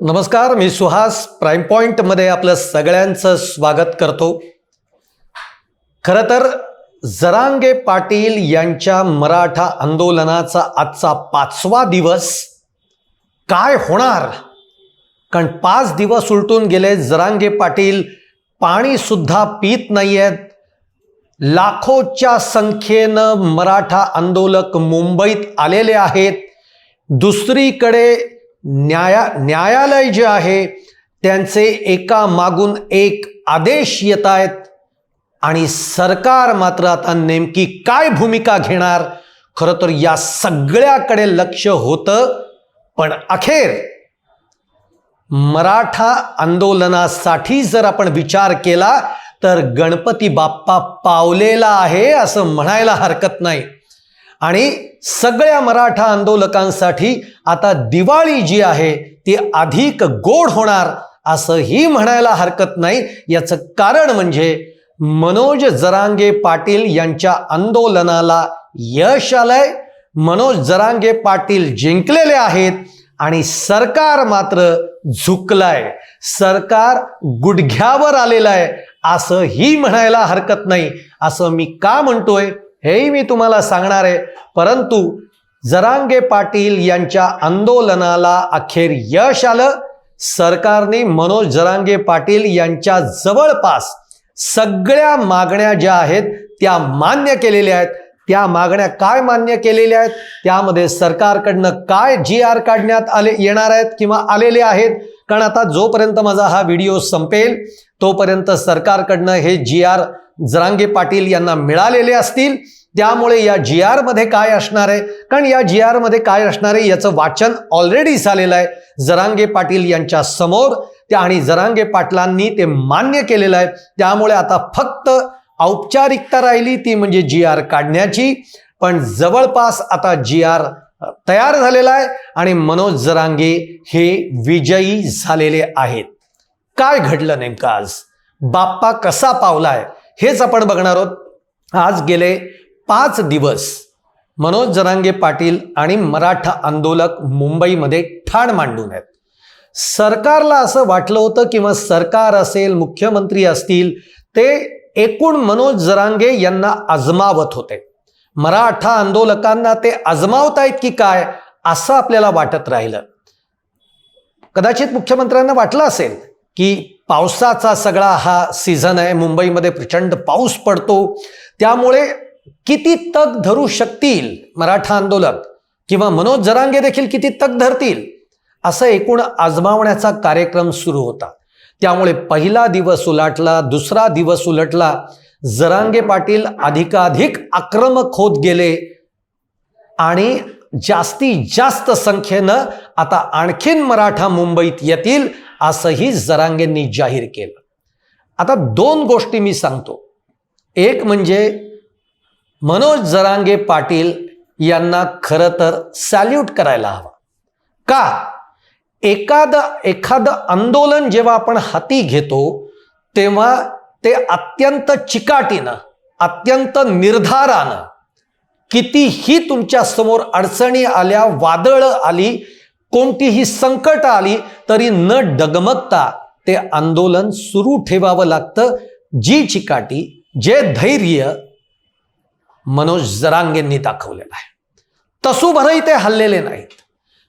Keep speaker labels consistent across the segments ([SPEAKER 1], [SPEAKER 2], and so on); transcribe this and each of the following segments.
[SPEAKER 1] नमस्कार मी सुहास. प्राईम पॉईंटमध्ये आपलं सगळ्यांचं स्वागत करतो. खरं तर जरांगे पाटील यांच्या मराठा आंदोलनाचा आजचा पाचवा दिवस काय होणार? कारण पाच दिवस उलटून गेले जरांगे पाटील पाणीसुद्धा पित नाही आहेत लाखोच्या संख्येनं मराठा आंदोलक मुंबईत आलेले आहेत. दुसरीकडे न्याया न्यायालय जे आहे त्यांचे एका मागून एक आदेश येत आहेत आणि सरकार मात्र आता नेमकी काय भूमिका घेणार? खरं तर या सगळ्याकडे लक्ष होतं पण अखेर मराठा आंदोलनासाठी जर आपण विचार केला तर गणपती बाप्पा पावलेला आहे असं म्हणायला हरकत नाही. आणि सगळ्या मराठा आंदोलकांसाठी आता दिवाळी जी आहे ती अधिक गोड होणार असंही म्हणायला हरकत नाही. याचं कारण म्हणजे मनोज जरांगे पाटील यांच्या आंदोलनाला यश आलंय. मनोज जरांगे पाटील जिंकलेले आहेत आणि सरकार मात्र झुकलंय. सरकार गुडघ्यावर आलेलं आहे असंही म्हणायला हरकत नाही. असं मी का म्हणतोय? हेही मी तुम्हाला सांगणार आहे. परंतु जरांगे पाटील यांच्या आंदोलनाला अखेर यश आलं. सरकारने मनोज जरांगे पाटील यांच्या जवळपास सगळ्या मागण्या ज्या आहेत त्या मान्य केलेल्या आहेत. त्या मागण्या काय मान्य केलेल्या आहेत? त्यामध्ये सरकारकडनं काय जी आर काढण्यात आले येणार आहेत किंवा आलेले आहेत? कारण आता जोपर्यंत माझा हा व्हिडिओ संपेल तोपर्यंत सरकारकडनं हे जी आर जरांगे पाटील यांना मिळालेले असतील त्यामुळे या जी आरमध्ये काय असणार आहे? कारण या जी आरमध्ये काय असणार आहे याचं वाचन ऑलरेडी झालेलं आहे. जरांगे पाटील यांच्या समोर त्या आणि जरांगे पाटलांनी ते मान्य केलेलं आहे. त्यामुळे आता फक्त औपचारिकता राहिली ती म्हणजे जी आर काढण्याची. पण जवळपास आता जी आर तयार झालेला आहे आणि मनोज जरांगे हे विजयी झालेले आहेत. काय घडलं नेमकं आज? बाप्पा कसा पावलाय? हेच आपण बघणार आहोत. आज गेले पाच दिवस मनोज जरांगे पाटील आणि मराठा आंदोलक मुंबईमध्ये ठाण मांडून आहेत. सरकारला असं वाटलं होतं किंवा सरकार असेल मुख्यमंत्री असतील ते एकूण मनोज जरांगे यांना आजमावत होते. मराठा आंदोलकांना ते आजमावतायत की काय असं आपल्याला वाटत राहिलं. कदाचित मुख्यमंत्र्यांना वाटलं असेल की पावसाचा सगळा हा सीझन आहे. मुंबईमध्ये प्रचंड पाऊस पडतो. त्यामुळे किती तग धरू शकतील मराठा आंदोलक किंवा मनोज जरांगे देखील किती तग धरतील असं एकूण आजमावण्याचा कार्यक्रम सुरू होता. त्यामुळे पहिला दिवस उलटला दुसरा दिवस उलटला. जरांगे पाटील अधिकाधिक आक्रमक होत गेले आणि जास्तीत जास्त संख्येनं आता आणखीन मराठा मुंबईत येतील. असंही जरांगेंनी जाहीर केलं. आता दोन गोष्टी मी सांगतो. एक म्हणजे मनोज जरांगे पाटील यांना खरं तर सॅल्यूट करायला हवा. का? एखादं एखादं आंदोलन जेव्हा आपण हाती घेतो तेव्हा ते अत्यंत चिकाटीनं अत्यंत निर्धारानं कितीही तुमच्यासमोर अडचणी आल्या वादळं आली कोणतीही संकट आली तरी न डगमगता ते आंदोलन सुरू ठेवावं लागतं. जी चिकाटी जे धैर्य मनोज जरांगेंनी दाखवलेलं आहे. तसूभरही ते हल्लेले नाहीत.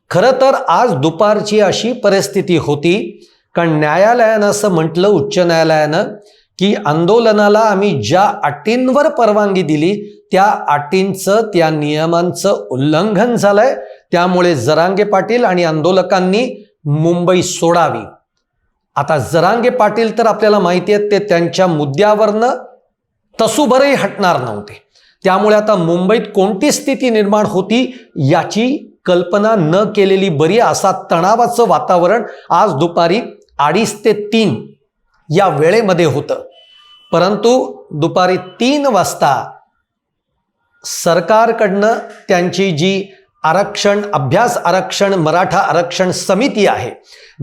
[SPEAKER 1] खरं तर आज दुपारची अशी परिस्थिती होती कारण न्यायालयानं असं म्हटलं उच्च न्यायालयानं की आंदोलनाला आम्ही ज्या अटींवर परवानगी दिली त्या अटींचं त्या नियमांचं उल्लंघन झालंय. त्यामुळे जरांगे पाटील आणि आंदोलकांनी मुंबई सोडावी. आता जरांगे पाटील तर आपल्याला माहिती आहेत ते त्यांच्या मुद्द्यावरनं तसूभरही हटणार नव्हते. त्यामुळे आता मुंबईत कोणती स्थिती निर्माण होती याची कल्पना न केलेली बरी असा तणावाचं वातावरण आज दुपारी अडीच ते तीन या वेळेमध्ये होतं. परंतु दुपारी तीन वाजता सरकारकडनं त्यांची जी आरक्षण अभ्यास आरक्षण मराठा आरक्षण समिती आहे.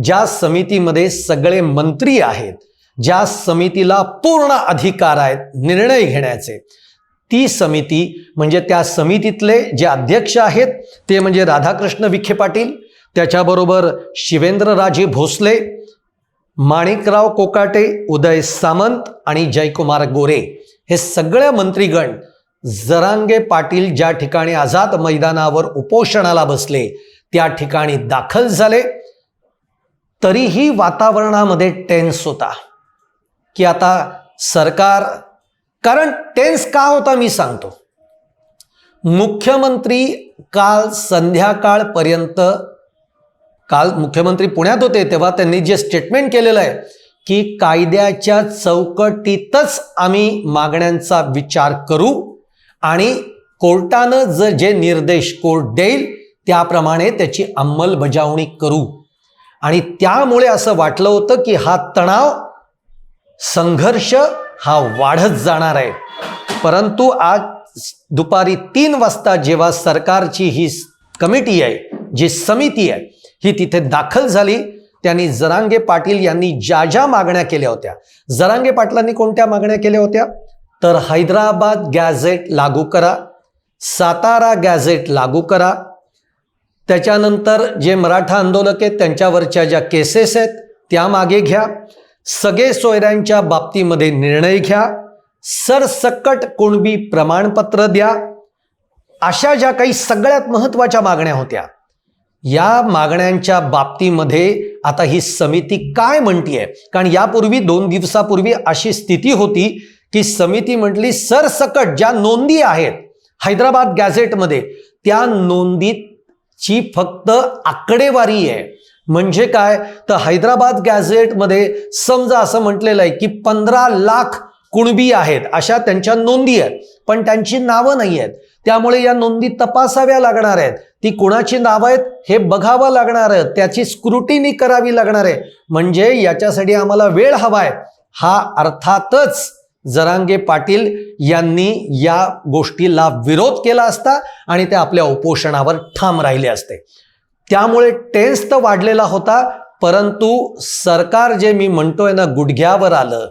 [SPEAKER 1] ज्या समितीमध्ये सगळे मंत्री आहेत ज्या समितीला पूर्ण अधिकार आहेत निर्णय घेण्याचे ती समिती म्हणजे त्या समितीतले जे अध्यक्ष आहेत ते म्हणजे राधाकृष्ण विखे पाटील त्याच्याबरोबर शिवेंद्रराजे भोसले माणिकराव कोकाटे उदय सामंत आणि जयकुमार गोरे. हे सगळ्या मंत्रीगण जरांगे पाटील ज्या ठिकाणी आझाद मैदानावर उपोषणाला बसले त्या ठिकाणी दाखल झाले. तरीही वातावरणामध्ये टेन्स होता. की आता सरकार कारण टेन्स का होता मी सांगतो. मुख्यमंत्री काल संध्याकाळपर्यंत काल मुख्यमंत्री पुण्यात होते तेव्हा त्यांनी जे स्टेटमेंट केलेलं आहे की कायद्याच्या चौकटीतच आम्ही मागण्यांचा विचार करू आणि कोर्टानं जर जे निर्देश कोर्ट देईल त्याप्रमाणे त्याची अंमलबजावणी करू. आणि त्यामुळे असं वाटलं होतं की हा तणाव संघर्ष हा वाढत जाणार आहे. परंतु आज दुपारी तीन वाजता जेव्हा सरकारची ही कमिटी आहे जी समिती आहे ही तिथे दाखल झाली त्यांनी जरांगे पाटील यांनी ज्या ज्या मागण्या केल्या होत्या जरांगे पाटलांनी कोणत्या मागण्या केल्या होत्या? तर हैदराबाद गॅझेट लागू करा सातारा गॅझेट लागू करा. त्याच्यानंतर जे मराठा आंदोलक आहेत त्यांच्यावरच्या ज्या केसेस आहेत त्या मागे घ्या. सगळे सोयऱ्यांच्या बाबतीमध्ये निर्णय घ्या. सरसकट कुणबी प्रमाणपत्र द्या. अशा ज्या काही सगळ्यात महत्त्वाच्या मागण्या होत्या या मागण्यांच्या बाबतीमध्ये आता ही समिती काय म्हणतीये? कारण यापूर्वी दोन दिवसापूर्वी अशी स्थिती होती की समिती म्हटली सरसकट ज्या नोंदी आहेत हैदराबाद गॅझेटमध्ये त्या नोंदीची फक्त आकडेवारी आहे. म्हणजे काय? तर हैदराबाद गॅझेटमध्ये समजा असं म्हटलेलं आहे की पंधरा लाख कुणबी आहेत अशा त्यांच्या नोंदी आहेत पण त्यांची नावं नाही आहेत. त्यामुळे या नोंदी तपासाव्या लागणार आहेत. ती कोणाची नावं आहेत हे बघावं लागणार आहे. त्याची स्क्रुटिनी करावी लागणार आहे. म्हणजे याच्यासाठी आम्हाला वेळ हवा आहे हा अर्थातच जरांगे पाटील यांनी या गोष्टीला विरोध केला असता आणि ते आपल्या उपोषणावर ठाम राहिले असते. त्यामुळे टेन्स तर वाढलेला होता परंतु सरकार जे मी म्हणतोय ना गुडघ्यावर आलं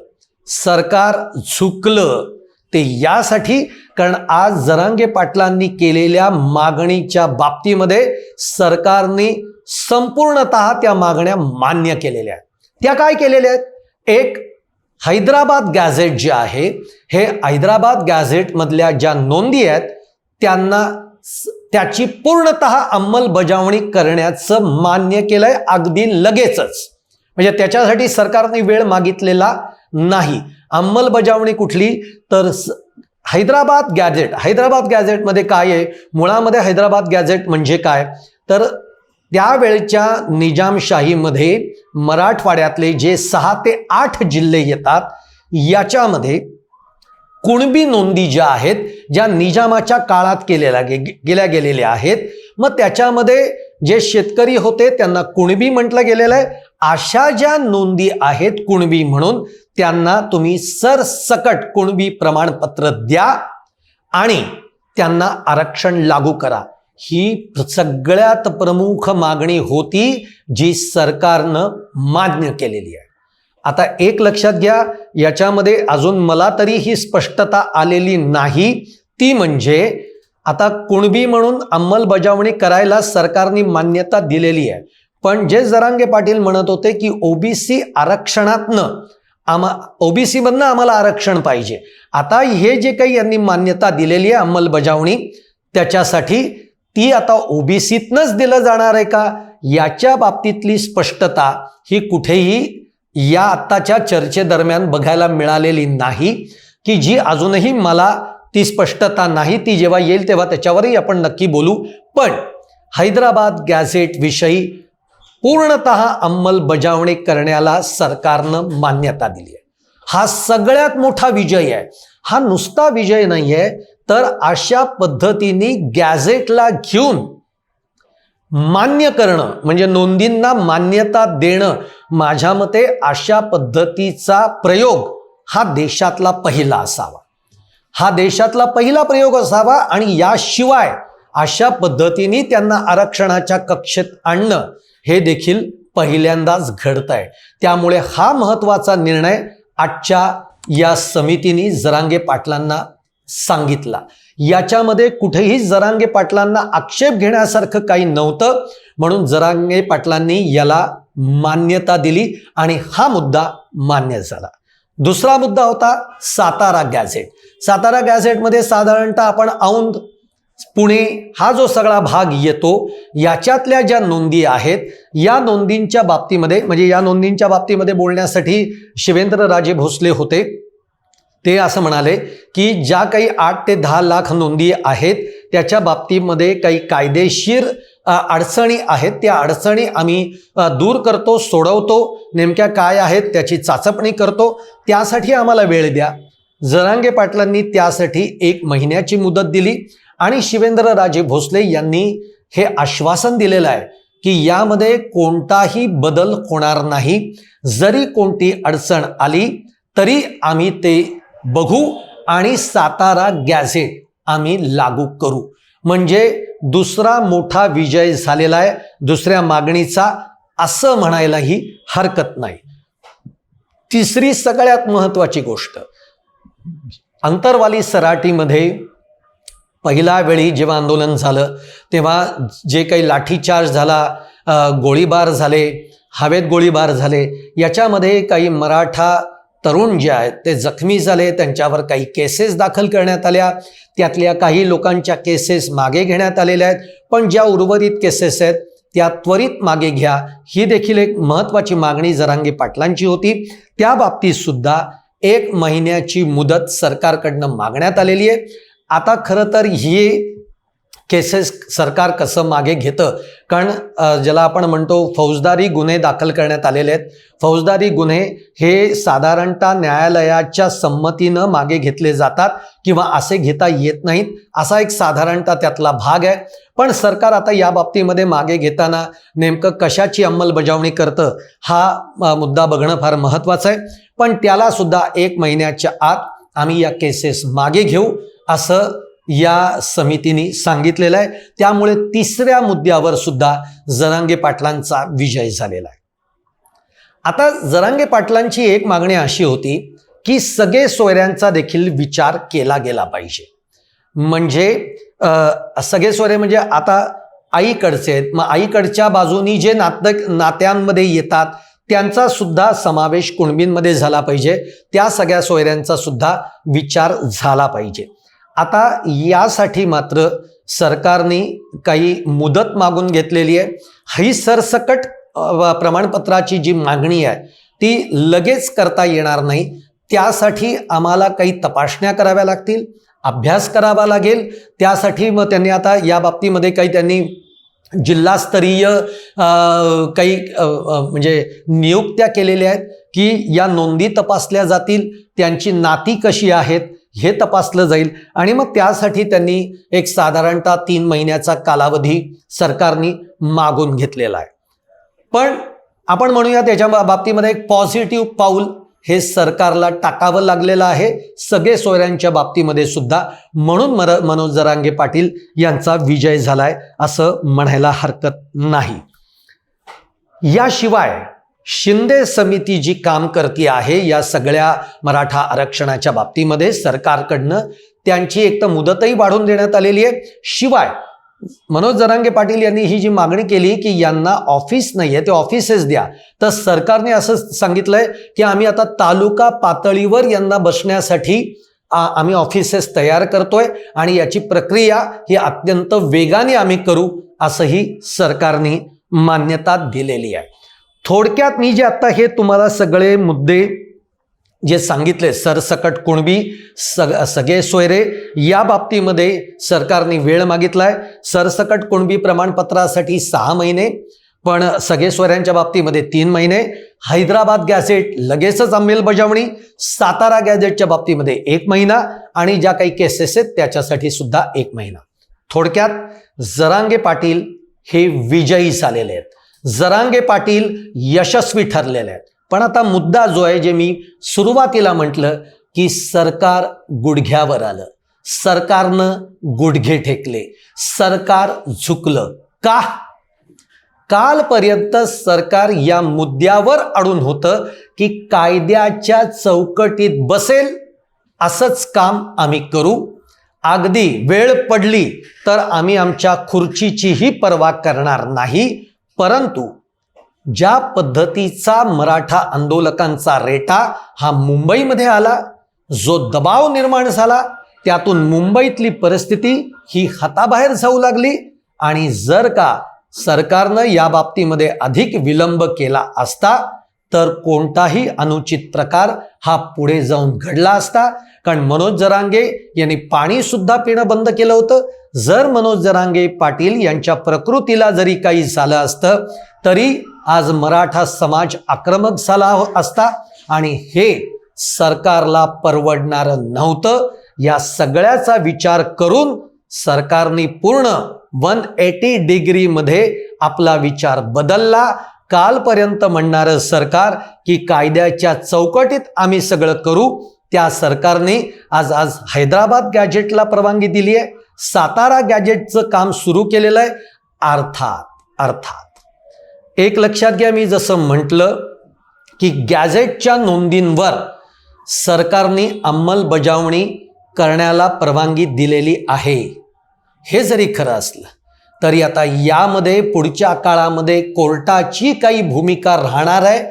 [SPEAKER 1] सरकार झुकलं ते यासाठी कारण आज जरांगे पाटलांनी केलेल्या मागणीच्या बाबतीमध्ये सरकारने संपूर्णत त्या मागण्या मान्य केलेल्या आहेत. त्या काय केलेल्या आहेत? एक हैदराबाद गॅझेट जे आहे हे हैदराबाद गॅझेटमधल्या ज्या नोंदी आहेत त्यांना स- त्याची पूर्णत अंमलबजावणी करण्याचं मान्य केलंय अगदी लगेचच. म्हणजे त्याच्यासाठी सरकारने वेळ मागितलेला नाही. अंमलबजावणी कुठली? तर स- हैदराबाद गॅझेट. हैदराबाद गॅझेटमध्ये काय आहे? मुळामध्ये हैदराबाद गॅझेट म्हणजे काय? तर त्यावेळच्या निजामशाहीमध्ये मराठवाड्यातले जे सहा ते आठ जिल्हे येतात याच्यामध्ये कुणबी नोंदी ज्या आहेत ज्या निजामाच्या काळात केलेल्या गे केल्या गेलेल्या आहेत मग त्याच्यामध्ये जे शेतकरी होते त्यांना कुणबी म्हटलं गेलेलं आहे. अशा ज्या नोंदी आहेत कुणबी म्हणून त्यांना तुम्ही सरसकट कुणबी प्रमाणपत्र द्या आणि त्यांना आरक्षण लागू करा. ही सगळ्यात प्रमुख मागणी होती जी सरकारनं मान्य केलेली आहे. आता एक लक्षात घ्या याच्यामध्ये अजून मला तरी ही स्पष्टता आलेली नाही. ती म्हणजे आता कुणबी म्हणून अंमलबजावणी करायला सरकारने मान्यता दिलेली आहे. पण जे जरांगे पाटील म्हणत होते की ओबीसी आरक्षणातनं आमा ओबीसीमधनं आम्हाला आरक्षण पाहिजे. आता हे जे काही यांनी मान्यता दिलेली आहे अंमलबजावणी त्याच्यासाठी ती आता ओबीसीतनंच दिलं जाणार आहे का? याच्या बाबतीतली स्पष्टता ही कुठेही या आत्ताच्या चर्चेदरम्यान बघायला मिळालेली नाही. की जी अजूनही मला ती स्पष्टता नाही ती जेव्हा येईल तेव्हा त्याच्यावरही आपण नक्की बोलू. पण हैदराबाद गॅझेट विषयी पूर्णत अंमलबजावणी करण्याला सरकारनं मान्यता दिली आहे. हा सगळ्यात मोठा विजय आहे. हा नुसता विजय नाही आहे तर अशा पद्धतीने गॅझेटला घेऊन मान्य करणं म्हणजे नोंदींना मान्यता देणं माझ्या मते अशा पद्धतीचा प्रयोग हा देशातला पहिला असावा. हा देशातला पहिला प्रयोग असावा आणि याशिवाय अशा पद्धतीने त्यांना आरक्षणाच्या कक्षेत आणणं हे देखील पहिल्यांदाच घडत आहे त्यामुळे हा महत्त्वाचा निर्णय आजच्या या समितीने जरांगे पाटलांना सांगितला. याच्यामध्ये कुठेही जरांगे पाटलांना आक्षेप घेण्यासारखं काही नव्हतं. म्हणून जरांगे पाटलांनी याला मान्यता दिली आणि हा मुद्दा मान्य झाला. दुसरा मुद्दा होता सातारा गॅझेट. सातारा गॅझेटमध्ये साधारणतः आपण औंध पुणे हा जो सगळा भाग येतो याच्यातल्या ज्या नोंदी आहेत या नोंदींच्या बाबतीमध्ये म्हणजे या नोंदींच्या बाबतीमध्ये बोलण्यासाठी शिवेंद्रराजे भोसले होते. ते असं म्हणाले की ज्या काही आठ ते दहा लाख नोंदी आहेत त्याच्या बाबतीमध्ये काही कायदेशीर अडचणी आहेत. त्या अडचणी आम्ही दूर करतो सोडवतो. नेमक्या काय आहेत त्याची चाचपणी करतो. त्यासाठी आम्हाला वेळ द्या. जरांगे पाटलांनी त्यासाठी एक महिन्याची मुदत दिली आणि शिवेंद्रराजे भोसले यांनी हे आश्वासन दिलेलं आहे की यामध्ये कोणताही बदल होणार नाही. जरी कोणती अडचण आली तरी आम्ही ते बघू आणि सातारा गॅझेट आम्ही लागू करू. म्हणजे दुसरा मोठा विजय झालेला आहे. दुसऱ्या मागणीचा असं म्हणायलाही हरकत नाही. तिसरी सगळ्यात महत्वाची गोष्ट. अंतरवाली सराटीमध्ये पहिल्या वेळी जेव्हा आंदोलन झालं तेव्हा जे काही लाठीचार्ज झाला गोळीबार झाले हवेत गोळीबार झाले याच्यामध्ये काही मराठा तरुण जे आहेत ते जखमी झाले त्यांच्यावर काही केसेस दाखल करण्यात आल्या. त्यातल्या काही लोकांच्या केसेस मागे घेण्यात आलेल्या आहेत. पण ज्या उर्वरित केसेस आहेत त्या त्वरित मागे घ्या. ही देखील एक महत्त्वाची मागणी जरांगी पाटलांची होती. त्या बाबतीत सुद्धा एक महिन्याची मुदत सरकारकडनं मागण्यात आलेली आहे. आता खरं तर ही केसेस सरकार कसं मागे घेतं? कारण ज्याला आपण म्हणतो फौजदारी गुन्हे दाखल करण्यात आलेले आहेत. फौजदारी गुन्हे हे साधारणतः न्यायालयाच्या संमतीनं मागे घेतले जातात किंवा असे घेता येत नाहीत असा एक साधारणतः त्यातला भाग आहे. पण सरकार आता या बाबतीमध्ये मागे घेताना नेमकं कशाची अंमलबजावणी करतं हा मुद्दा बघणं फार महत्त्वाचं आहे. पण त्याला सुद्धा एक महिन्याच्या आत आम्ही या केसेस मागे घेऊ असं या समितीने सांगितलेलं आहे. त्यामुळे तिसऱ्या मुद्द्यावर सुद्धा जरांगे पाटलांचा विजय झालेला आहे. आता जरांगे पाटलांची एक मागणी अशी होती की सगळे सोयऱ्यांचा देखील विचार केला गेला पाहिजे. म्हणजे सगळे सोयरे म्हणजे आता आईकडचे आहेत. मग आईकडच्या बाजूनी जे नात नात्यांमध्ये येतात त्यांचा सुद्धा समावेश कुणबींमध्ये झाला पाहिजे. त्या सगळ्या सोयऱ्यांचा सुद्धा विचार झाला पाहिजे. आता यासाठी मात्र सरकारने काही मुदत मागून घेतलेली आहे. ही सरसकट प्रमाणपत्राची जी मागणी आहे ती लगेच करता येणार नाही. त्यासाठी आम्हाला काही तपासण्या कराव्या लागतील अभ्यास करावा लागेल. त्यासाठी मग त्यांनी आता या बाबतीमध्ये काही त्यांनी जिल्हास्तरीय काही म्हणजे नियुक्त्या केलेल्या आहेत की या नोंदी तपासल्या जातील त्यांची नाती कशी आहेत हे तपासलं जाईल. आणि मग त्यासाठी त्यांनी एक साधारणतः तीन महिन्याचा कालावधी सरकारने मागून घेतलेला आहे. पण आपण म्हणूया त्याच्या बाबतीमध्ये एक पॉझिटिव्ह पाऊल हे सरकारला टाकावं लागलेलं आहे. सगळे सोयऱ्यांच्या बाबतीमध्ये सुद्धा. म्हणून मर मनोज जरांगे पाटील यांचा विजय झालाय असं म्हणायला हरकत नाही. याशिवाय शिंदे समिती जी काम करते आहे या सगळ्या मराठा आरक्षणाच्या बाबतीमध्ये सरकारकडनं त्यांची एक तर मुदतही वाढवून देण्यात आलेली आहे. शिवाय मनोज जरांगे पाटील यांनी ही जी मागणी केली की यांना ऑफिस नाही आहे ते ऑफिसेस द्या. तर सरकारने असं सांगितलंय की आम्ही आता तालुका पातळीवर यांना बसण्यासाठी आम्ही ऑफिसेस तयार करतोय आणि याची प्रक्रिया ही अत्यंत वेगाने आम्ही करू असंही सरकारने मान्यता दिलेली आहे. थोडक्यात मी जे आत्ता हे तुम्हाला सगळे मुद्दे जे सांगितले सरसकट कुणबी सग सगळे सोयरे या बाबतीमध्ये सरकारने वेळ मागितलाय. सरसकट कुणबी प्रमाणपत्रासाठी सहा महिने पण सगळे सोयऱ्यांच्या बाबतीमध्ये तीन महिने. हैदराबाद गॅझेट लगेचच अंमलबजावणी सातारा गॅझेटच्या बाबतीमध्ये एक महिना आणि ज्या काही केसेस आहेत त्याच्यासाठी सुद्धा एक महिना. थोडक्यात जरांगे पाटील हे विजयी झालेले आहेत. जरांगे पाटील यशस्वी ठरलेले आहेत. पण आता मुद्दा जो आहे जे मी सुरुवातीला म्हटलं की सरकार गुडघ्यावर आलं. सरकारनं गुडघे ठेकले. सरकार झुकलं. का? कालपर्यंत सरकार या मुद्द्यावर अडून होतं की कायद्याच्या चौकटीत बसेल असंच काम आम्ही करू. अगदी वेळ पडली तर आम्ही आमच्या खुर्चीचीही पर्वा करणार नाही. परंतु ज्या पद्धतीचा मराठा आंदोलकांचा रेटा हा मुंबईमध्ये आला जो दबाव निर्माण झाला त्यातून मुंबईतली परिस्थिती ही हाताबाहेर जाऊ लागली आणि जर का सरकारनं या बाबतीमध्ये अधिक विलंब केला असता तर कोणताही अनुचित प्रकार हा पुढे जाऊन घडला असता. कारण मनोज जरांगे यांनी पाणी सुद्धा पिणं बंद केलं होतं. जर मनोज जरांगे पाटील यांच्या प्रकृतीला जरी काही झालं असतं तरी आज मराठा समाज आक्रमक झाला हो- असता आणि हे सरकारला परवडणारं नव्हतं. या सगळ्याचा विचार करून सरकारने पूर्ण वन एटी डिग्रीमध्ये आपला विचार बदलला. कालपर्यंत म्हणणारं सरकार की कायद्याच्या चौकटीत आम्ही सगळं करू. त्या सरकारने आज आज हैदराबाद गॅजेटला परवानगी दिली आहे. सातारा गॅजेटचं काम सुरू केलेलं आहे. अर्थात अर्थात. एक लक्षात घ्या मी जसं म्हटलं की गॅझेटच्या नोंदींवर सरकारने अंमलबजावणी करण्याला परवानगी दिलेली आहे. हे जरी खरं असलं तरी आता यामध्ये पुढच्या काळामध्ये कोर्टाची काही भूमिका राहणार आहे.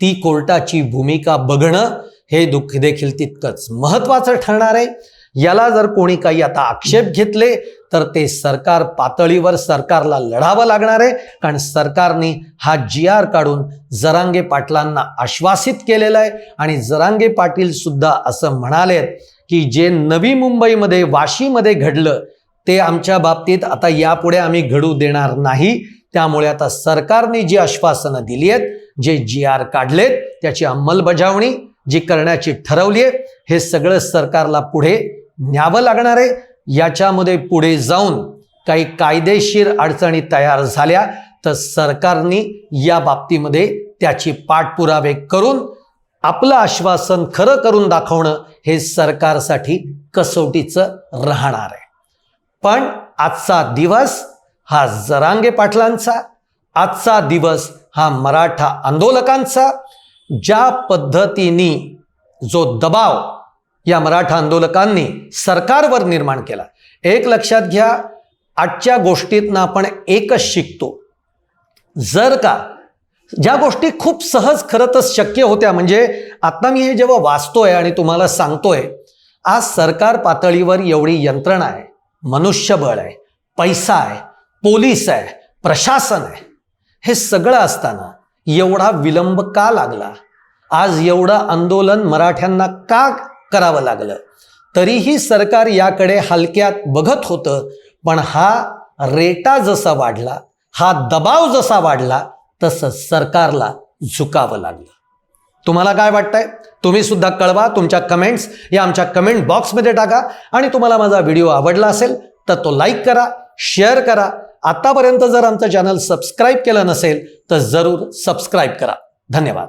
[SPEAKER 1] ती कोर्टाची भूमिका बघणं हे दुःख देखील तितकंच महत्त्वाचं ठरणार आहे. याला जर कोणी काही आता आक्षेप घेतले तर ते सरकार पातळीवर सरकारला लढावं लागणार आहे. कारण सरकारने हा जी आर काढून जरांगे पाटलांना आश्वासित केलेलं आहे. आणि जरांगे पाटील सुद्धा असं म्हणालेत की जे नवी मुंबईमध्ये वाशीमध्ये घडलं ते आमच्या बाबतीत आता यापुढे आम्ही घडू देणार नाही. त्यामुळे आता सरकारने जी आश्वासनं दिली आहेत जे जी आर काढलेत त्याची अंमलबजावणी जी करण्याची ठरवली आहे हे सगळं सरकारला पुढे न्यावं लागणार आहे. याच्यामध्ये पुढे जाऊन काही कायदेशीर अडचणी तयार झाल्या तर सरकारने या बाबतीमध्ये त्याची पाठपुरावे करून आपलं आश्वासन खरं करून दाखवणं हे सरकारसाठी कसोटीचं राहणार आहे. पण आजचा दिवस हा जरांगे पाटलांचा आजचा दिवस हा मराठा आंदोलकांचा ज्या पद्धतीने जो दबाव या मराठा आंदोलकांनी सरकारवर निर्माण केला एक लक्षात घ्या आजच्या गोष्टीतनं आपण एकच शिकतो. जर का ज्या गोष्टी खूप सहज खरं तर शक्य होत्या म्हणजे आता मी हे जेव्हा वाचतोय आणि तुम्हाला सांगतोय आज सरकार पातळीवर एवढी यंत्रणा आहे मनुष्यबळ आहे पैसा आहे पोलीस आहे प्रशासन आहे हे सगळं असताना एवढा विलंब का लागला? आज एवढं आंदोलन मराठ्यांना का करावं लागलं? तरीही सरकार याकडे हलक्यात बघत होतं पण हा रेटा जसा वाढला हा दबाव जसा वाढला तसं सरकारला झुकावं लागलं. तुम्हाला काय वाटतंय? तुम्ही सुद्धा कळवा तुमच्या कमेंट्स या आमच्या कमेंट बॉक्समध्ये टाका. आणि तुम्हाला माझा व्हिडिओ आवडला असेल तर तो लाईक करा शेअर करा आतापर्यंत जर आमचं चॅनल सबस्क्राईब केलं नसेल तर जरूर सबस्क्राईब करा. धन्यवाद.